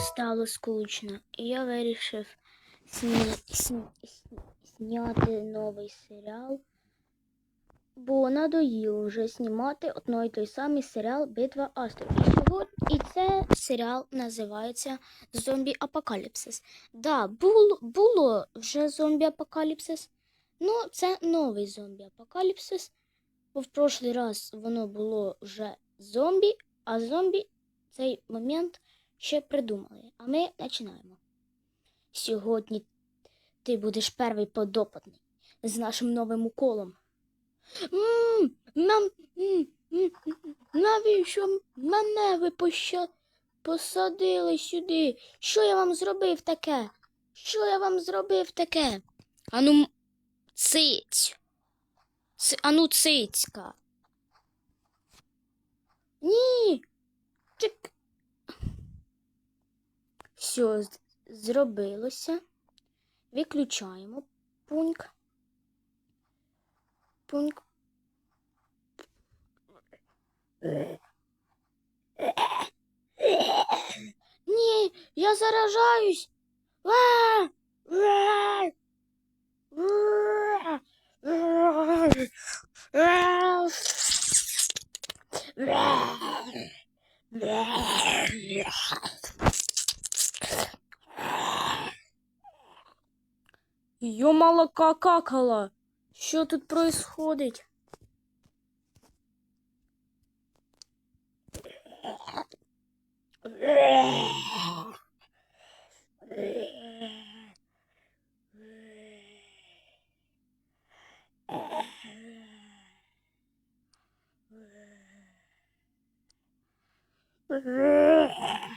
стало скучно, і я вирішив сні... сні... сні- зняти новий серіал. Бо надоїло вже знімати одно і той самий серіал Битва Астрів. І, це серіал називається Зомбі Апокаліпсис. Да, було, було вже зомбі Апокаліпсис. Ну, це новий зомбі Апокаліпсис. Бо в прошлий раз воно було вже зомбі, а зомбі цей момент ще придумали. А ми починаємо. Сьогодні ти будеш перший подопитний з нашим новим уколом. Нам навіщо мене ви посадили сюди? Що я вам зробив таке? Що я вам зробив таке? Ану, м- цить. Ц... Ану, цицька. Ні. Чик. Все зробилося. Виключаємо пункт. Пункт. Ні, я заражаюсь. А! А! А! А! Йомала какакала. Що тут происходить?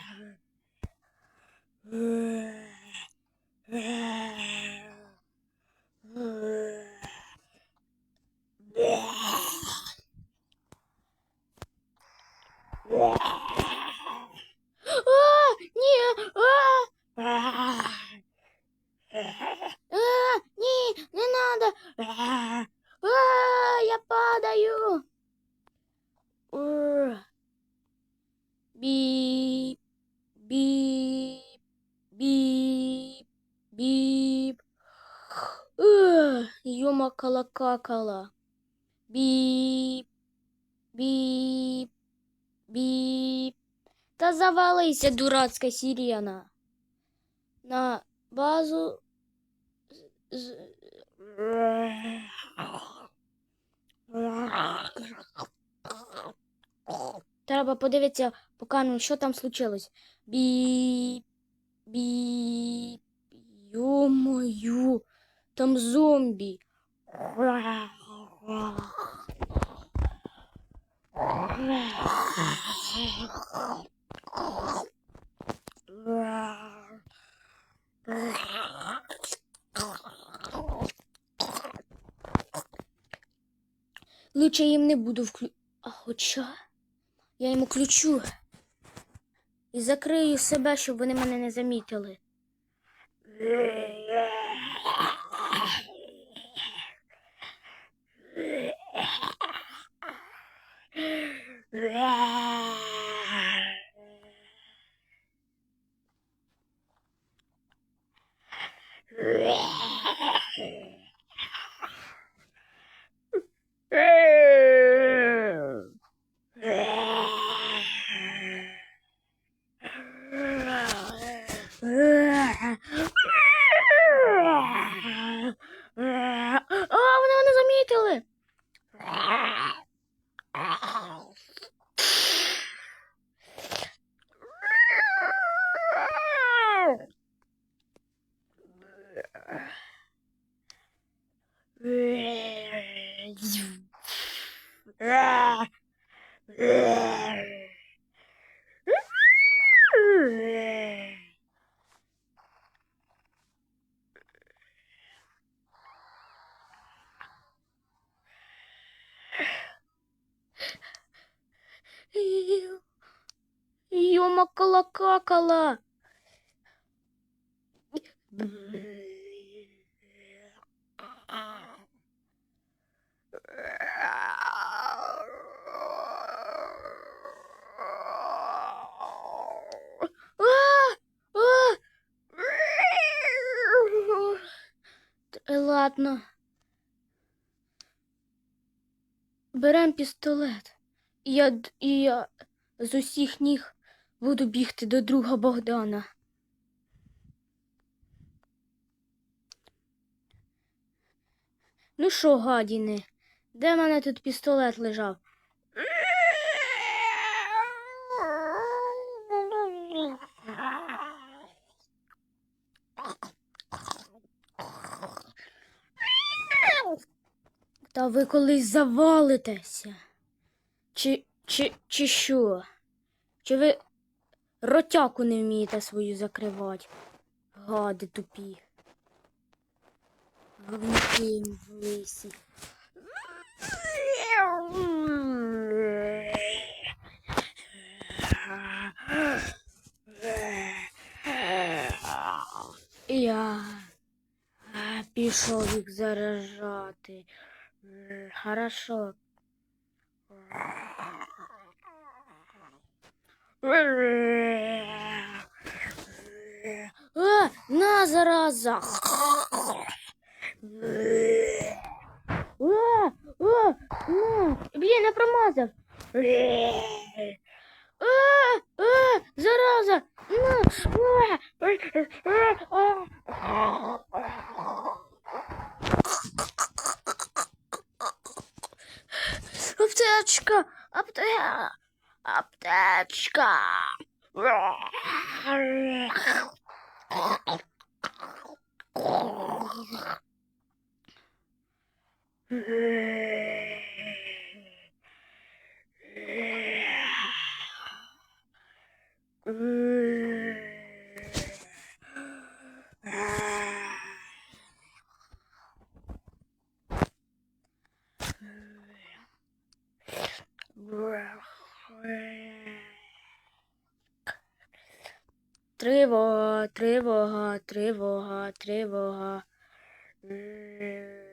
Йома кала Біп, біп, біп. Та завалися, дурацька сирена. На базу. Треба подивитися по камеру, що там случилось. Біп, біп, йо-моє, там зомбі. Лучше їм не буду вклю... А хоча я йому ключу і закрию себе, щоб вони мене не замітили. Yeah. какала, какала. Ладно. Берем пістолет. Я, і я з усіх ніг буду бігти до друга Богдана. Ну що, гадіни, де в мене тут пістолет лежав? Та ви колись завалитеся? Чи, чи, чи що? Чи ви ротяку не вмієте свою закривати? Гади тупі. Говнюки лисі. Я пішов їх заряджати. М, Хорошо. А, на, зараза! А, а, на! Блін, я промазав! А, а, зараза! На! Аптечка! Апте... Аптечка! Тривога, тривога, тривога, тривога. Йди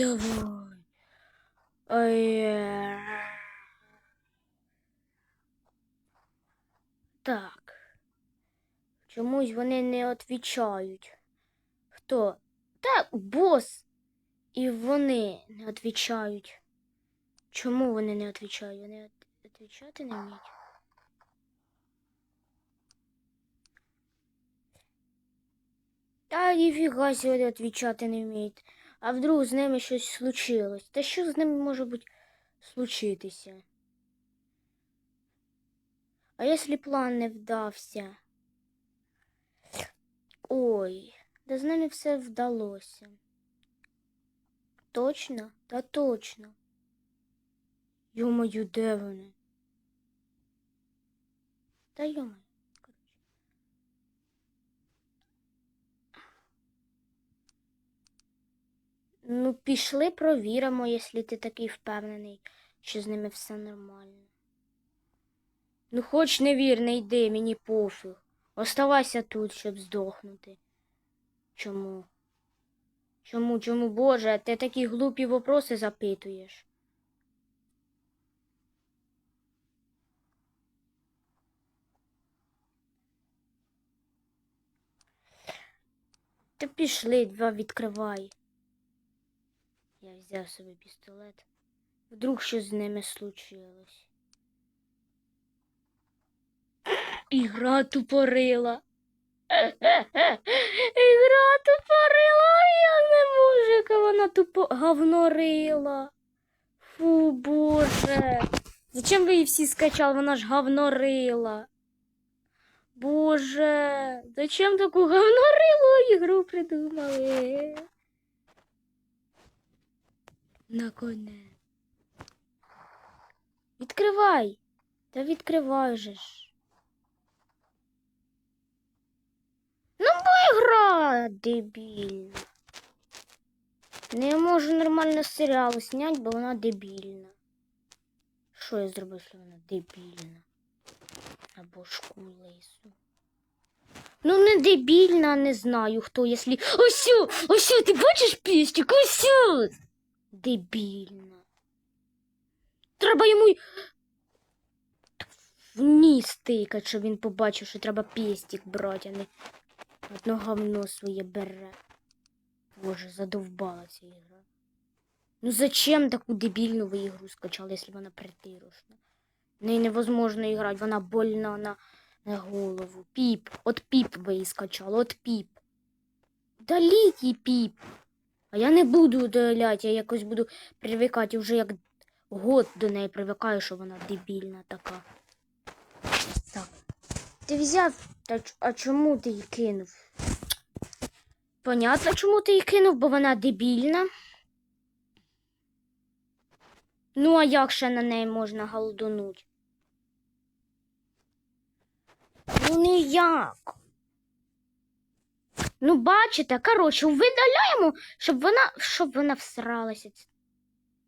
давай. Ой. Так. Чомусь вони не відповідають. Хто? Так, бос. І вони не відповідають. Чому вони не відповідають? Вони відповідати не вміють. Та ніфіга сьогодні відповідати не вміють. А вдруг з ними щось случилось? Та що з ними може бути случитися? А якщо план не вдався? Ой, да з ними все вдалося. Точно? Та точно. Йо-моє, де вони? Та йо-моє. Ну, пішли, провіримо, якщо ти такий впевнений, що з ними все нормально. Ну, хоч не вір, не йди, мені пофіг. Оставайся тут, щоб здохнути. Чому? Чому, чому, Боже, ти такі глупі вопроси запитуєш? Та пішли, два відкривай. Я взяв собі пістолет. Вдруг щось з ними случилось. Ігра тупорила. Ігра тупорила, я не можу, яка вона тупо говнорила. Фу, боже. Зачем ви її всі скачали? Вона ж говнорила. Боже, зачем таку говнорилу ігру придумали? Наконець. Відкривай. Та відкривай же ж. Ну, бо гра, дебільна. Не можу нормально серіал зняти, бо вона дебільна. Що я зроблю, якщо вона дебільна? Або шкулу лису. Ну, не дебільна, не знаю хто, якщо. Осю! Осю, ти бачиш пістик? Осю! Дебільна. Треба йому й в ніс тикать, щоб він побачив, що треба пестик брати, а не одно говно своє бере. Боже, задовбала ця ігра. Ну зачем таку дебільну ви ігру скачали, якщо вона притирошна? В неї невозможно грати, вона больна на, на голову. Піп, от піп ви її скачали, от піп. Даліть їй піп. А я не буду удаляти, я якось буду привикати вже як год до неї привикаю, що вона дебільна така. Так. Ти взяв, та а чому ти її кинув? Понятно, чому ти її кинув, бо вона дебільна. Ну, а як ще на неї можна голодунуть? Ну ніяк. Ну, бачите, коротше, видаляємо, щоб вона, щоб вона всралася. ц-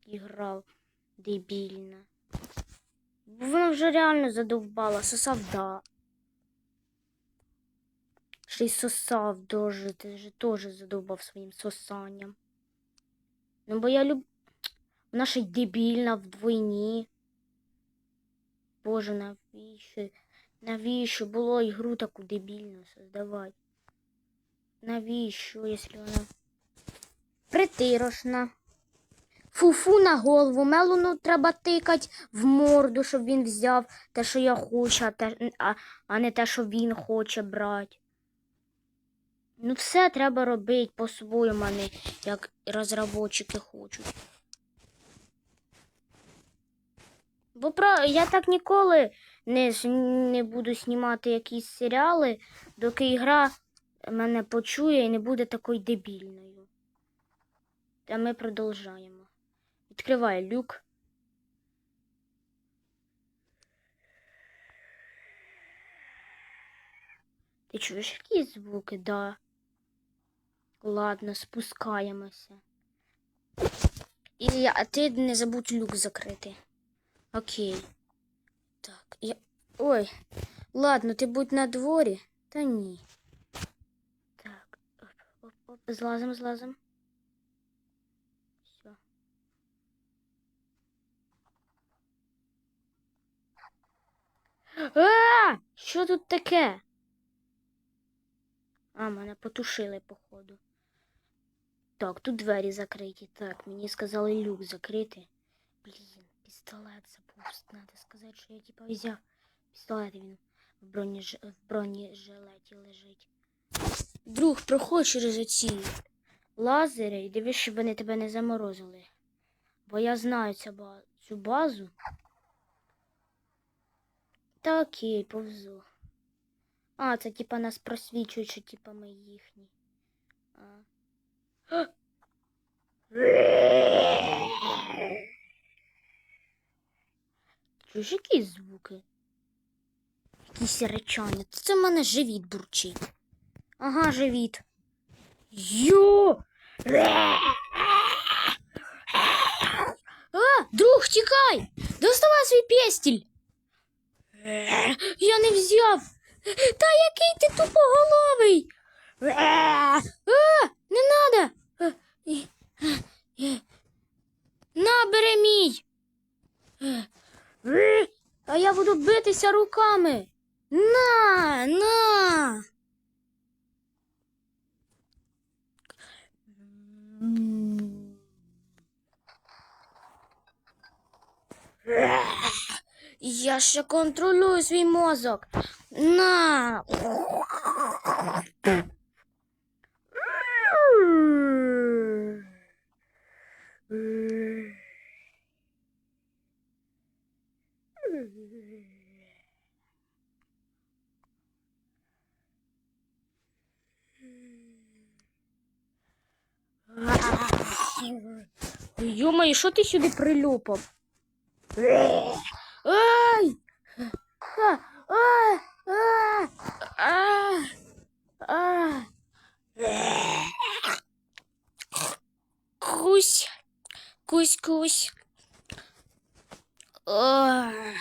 Ігра дебільна. Бо Вона вже реально задовбала, сосав да. Ще й сосав дуже, ти ж теж задовбав своїм сосанням. Ну, бо я люб... Вона ще й дебільна вдвойні. Боже, навіщо? Навіщо було ігру таку дебільну создавати? Навіщо, якщо вона притирошна? Фуфу на голову, мелону треба тикати в морду, щоб він взяв те, що я хочу, а, те, а, а не те, що він хоче брати. Ну, все треба робити по-своєму, а не як розробники хочуть. Бо про я так ніколи не, не буду знімати якісь серіали, доки гра мене почує і не буде такою дебільною. Та ми продовжаємо. Відкривай люк. Ти чуєш якісь звуки? Да. Ладно, спускаємося. І, а ти не забудь люк закрити. Окей. Так, я. Ой. Ладно, ти будь на дворі. Та ні. Злазим, злазим. Все. А! Що тут таке? А, мене потушили, походу. Так, тут двері закриті. Так, мені сказали люк закрити. Блін, пістолет забув. Надо сказати, що я типа взяв пістолет, він в бронеж... в бронежилеті лежить. Друг, проходь через оці лазери і дивись, щоб вони тебе не заморозили. Бо я знаю цю, базу. Та окей, повзу. А, це типа нас просвічують, що типа ми їхні. А. Чуєш, які звуки? Якісь речання. Це в мене живіт бурчить. Ага, живіт. Йо! А, друг, тікай! Доставай свій пестіль! Я не взяв. Та який ти тупоголовий? А, не надо. На, бери мій. А я буду битися руками. На, на. Я ще контролюю свій мозок. На. Йомай, що ти сюди прилюпав? Ай! А. карабкаюсь. Ой.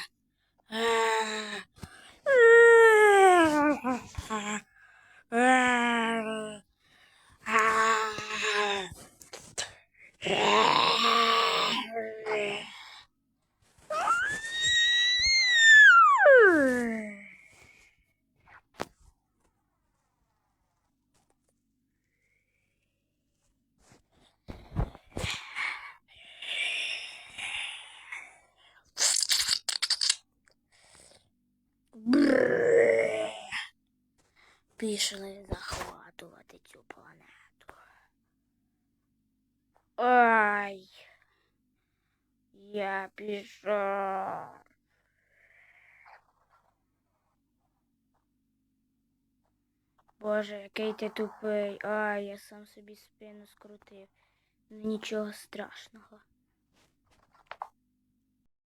Пішли захватувати цю планету. Ай. Я пішов. Боже, який ти тупий. Ай, я сам собі спину скрутив. Нічого страшного.